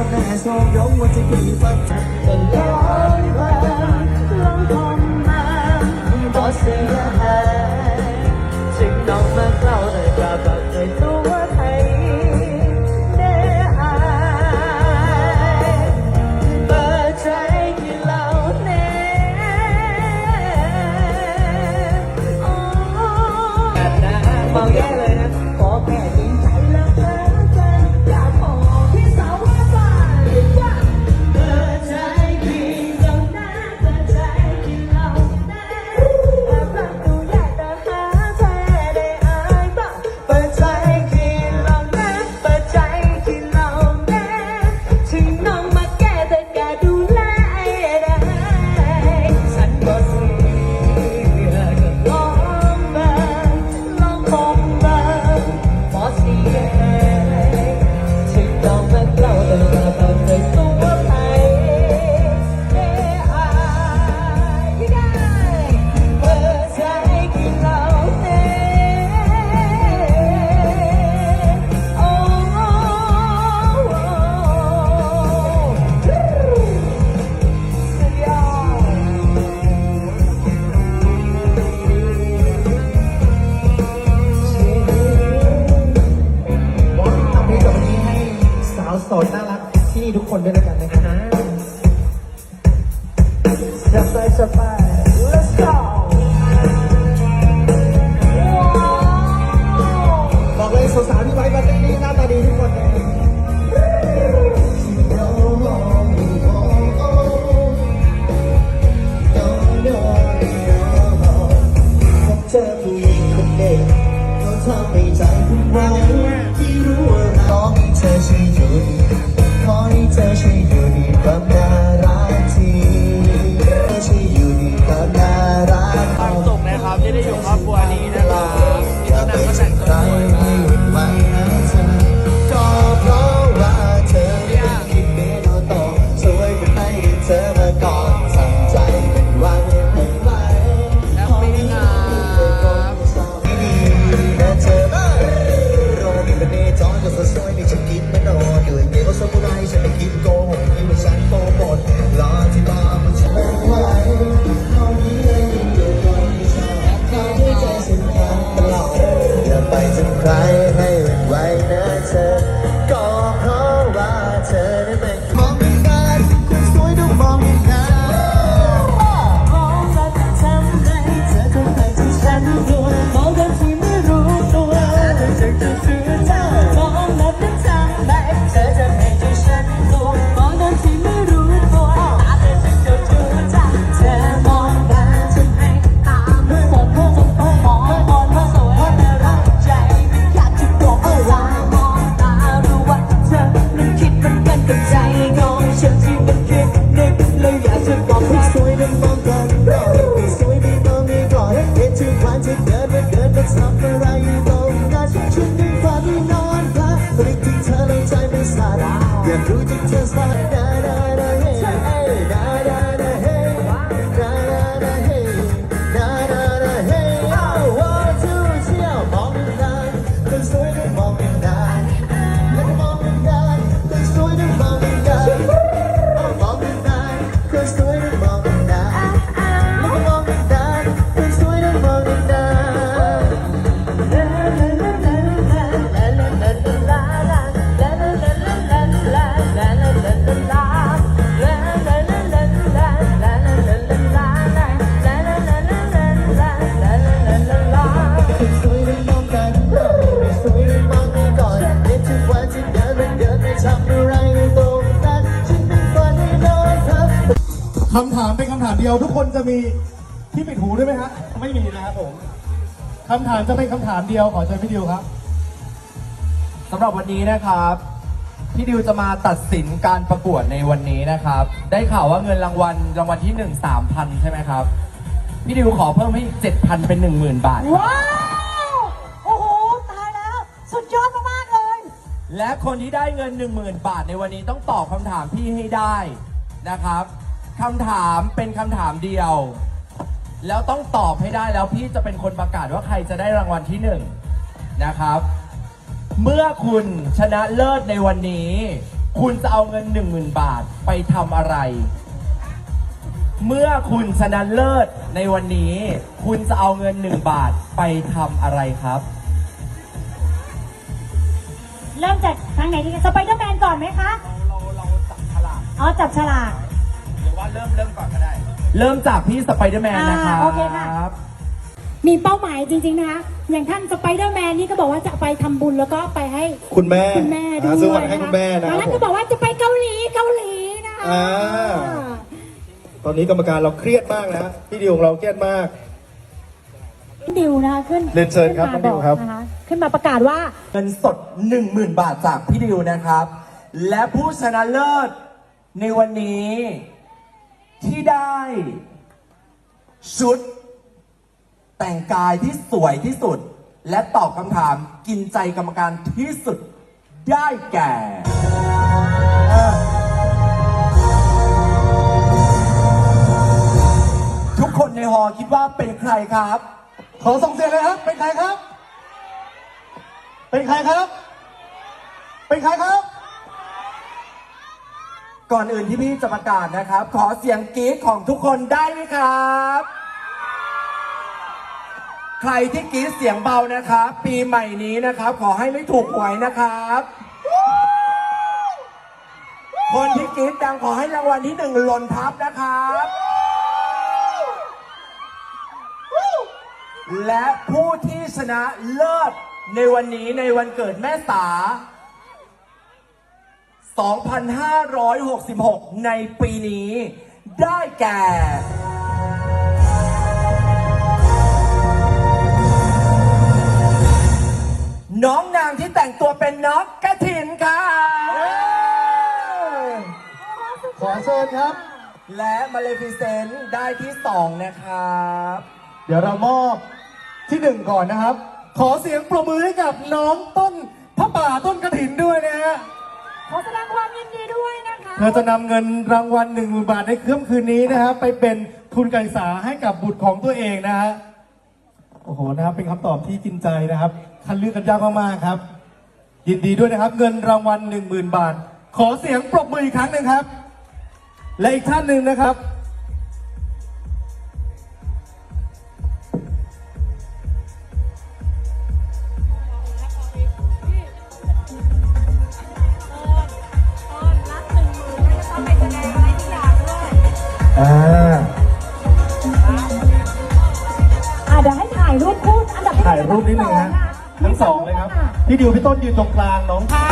có mẹ so dấu qua trái tim ta chặt từng lối vàng lắng thầm em bỏ xe hè chính đóng mắt lao đời cả bạc đời คนด้วยแล้วกันนะครับจะายสบาย let's go บอกเลยสาวๆที่ไว้บันนี้หน้าตาดีทุกคนเลย วนี้นะครับพี่ต้นน้ำก็แต่งตัวสวยมาก เดินมาเดินมาทำอะไรลงกันฉันยังฝันนอนฝันตอนที่เธอในใจไม่สาดอยารู้จักเธอสักนาน เดียวทุกคนจะมีที่ปิดหูด้วยไหมฮะไม่มีนะครับผมคำถามจะเป็นคำถามเดียวขอเชิญพี่ดิวครับสำหรับวันนี้นะครับ พี่ดิวจะมาตัดสินการประกวดในวันนี้นะครับ ได้ข่าวว่าเงินรางวัลรางวัลที่หนึ่งสามพันใช่ไหมครับ พี่ดิวขอเพิ่มให้เจ็ดพันเป็นหนึ่งหมื่นบาท ว้าว โอ้โห ตายแล้ว สุดยอดมากๆเลย และคนที่ได้เงินหนึ่งหมื่นบาทในวันนี้ต้องตอบคำถามพี่ให้ได้นะครับ คำถามเป็นคำถามเดียว แล้วต้องตอบให้ได้แล้วพี่จะเป็นคนประกาศว่าใครจะได้รางวัลที่หนึ่งนะครับ เมื่อคุณชนะเลิศในวันนี้ คุณจะเอาเงิน 10,000 บาทไปทำอะไร เมื่อคุณชนะเลิศในวันนี้ คุณจะเอาเงิน 1 บาทไปทำอะไรครับ เริ่มจากทางไหนดีสไปเดอร์แมนก่อนไหมคะ เราเราจับฉลาก อ๋อ จับฉลาก เริ่มเริ่มก่อนก็ได้ เริ่มจากพี่สไปเดอร์แมนนะครับอ่าโอเคค่ะ มีเป้าหมายจริง ๆ นะคะ อย่างท่านสไปเดอร์แมนนี่ก็บอกว่าจะไปทำบุญแล้วก็ไปให้คุณแม่คุณแม่ด้วอ่ายซื้อวันให้คุณแม่นะตคอนรับนั้นผก็มบอกว่าจะไปเกาหลีเกาหลีนะคะอ่า ตอนนี้กรรมการเราเครียดมากนะพี่ดิวของเราเครียดมาก ดิวนะคะขึ้นเรียนเชิญครับขึ้นมาน้องดิวครับอกนะคะขึ้นมาประกาศว่า เงินสด 10,000 บาทจากพี่ดิวนะครับ และผู้ชนะเลิศในวันนี้ ที่ได้ ชุด แต่งกายที่สวยที่สุด และตอบคำถามกินใจกรรมการที่สุดได้แก่ทุกคนในฮอคิดว่าเป็นใครครับ ขอส่งเสียงเลยครับ เป็นใครครับ เป็นใครครับ เป็นใครครับ ก่อนอื่นที่พี่จะประกาศนะครับ ขอเสียงกรี๊ดของทุกคนได้ไหมครับ ใครที่กรี๊ดเสียงเบานะครับ ปีใหม่นี้นะครับ ขอให้ไม่ถูกหวยนะครับ คนที่กรี๊ดดังขอให้รางวัลที่หนึ่งหล่นทับนะครับ และผู้ที่ชนะเลิศในวันนี้ในวันเกิดแม่สา 2,566 ในปีนี้ ได้แก่ น้องนางที่แต่งตัวเป็นน้องกระถินค่ะ ขอเชิญครับ และมาเลฟิเซนต์ได้ที่ 2 นะครับ เดี๋ยวเรามอบที่หนึ่งก่อนนะครับ ขอเสียงปรบมือให้กับน้องต้นพระป่าต้นกระถินด้วยนะฮะ ขอแสดงความยินดีด้วยนะคะเธอจะนำเงินรางวัลหนึ่งบาทในค่ำคืนนี้นะฮะไปเป็นทุนการศึกษาให้กับบุตรของตัวเองนะฮะโอ้โหนะครับเป็นคำตอบที่กินใจนะครับคันเลือกกันยากมากๆครับ ยินดีด้วยนะครับ เงินรางวัลหนึ่งหมื่นบาท ขอเสียงปรบมืออีกครั้งหนึ่งครับ และอีกท่านหนึ่งนะครับ อ่าอะเดี๋ยวให้ถ่ายรูปคู่อันดับที่ถ่ายรูปนิดนึงฮะทั้งสองเลยครับ พี่ดิวพี่ต้นยืนตรงกลางน้องค่ะ